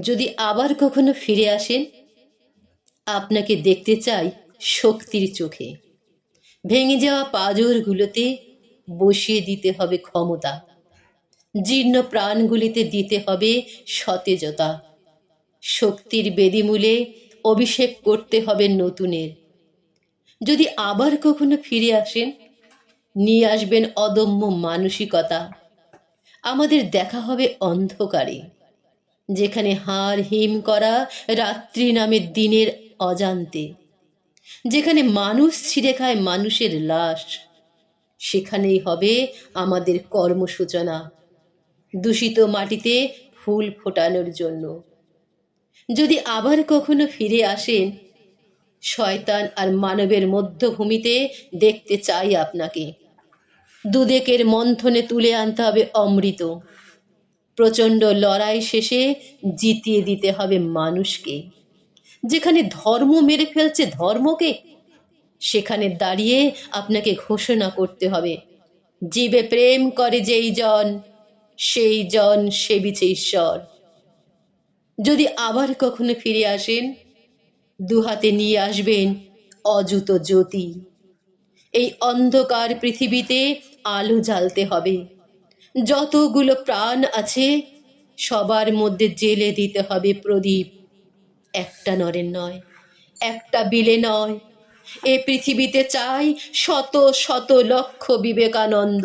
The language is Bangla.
যদি আবার কখনো ফিরে আসেন, আপনাকে দেখতে চাই শক্তির চোখে। ভেঙে যাওয়া পাজরগুলোতে বসিয়ে দিতে হবে ক্ষমতা। জীর্ণ প্রাণগুলিতে দিতে হবে সতেজতা। শক্তির বেদিমূলে অভিষেক করতে হবে নতুনের। যদি আবার কখনো ফিরে আসেন, নিয়ে আসবেন অদম্য মানসিকতা। আমাদের দেখা হবে অন্ধকারে। যেখানে হাড় হিম করা রাত্রি নামে দিনের অজান্তে। যেখানে মানুষ ছিঁড়ে খায় মানুষের লাশ। সেখানেই হবে আমাদের কর্মসূচনা, দূষিত মাটিতে ফুল ফোটানোর জন্য। যদি আবার কখনো ফিরে আসেন, শয়তান আর মানবের মধ্যভূমিতে দেখতে চাই আপনাকে। দুদেকের মন্থনে তুলে আনতে হবে অমৃত। প্রচণ্ড লড়াই শেষে জিতিয়ে দিতে হবে মানুষকে। যেখানে ধর্ম মেরে ফেলছে ধর্মকে, সেখানে দাঁড়িয়ে আপনাকে ঘোষণা করতে হবে, জীবে প্রেম করে যেই জন, সেই জন সেবিছে ঈশ্বর। যদি আবার কখনো ফিরে আসেন, দুহাতে নিয়ে আসবেন অযুত জ্যোতি। এই অন্ধকার পৃথিবীতে আলো জ্বালতে হবে। যতগুলো প্রাণ আছে, সবার মধ্যে জেলে দিতে হবে প্রদীপ। একটা নরের নয়, একটা বিলে নয়। এ পৃথিবীতে চাই শত শত লক্ষ বিবেকানন্দ।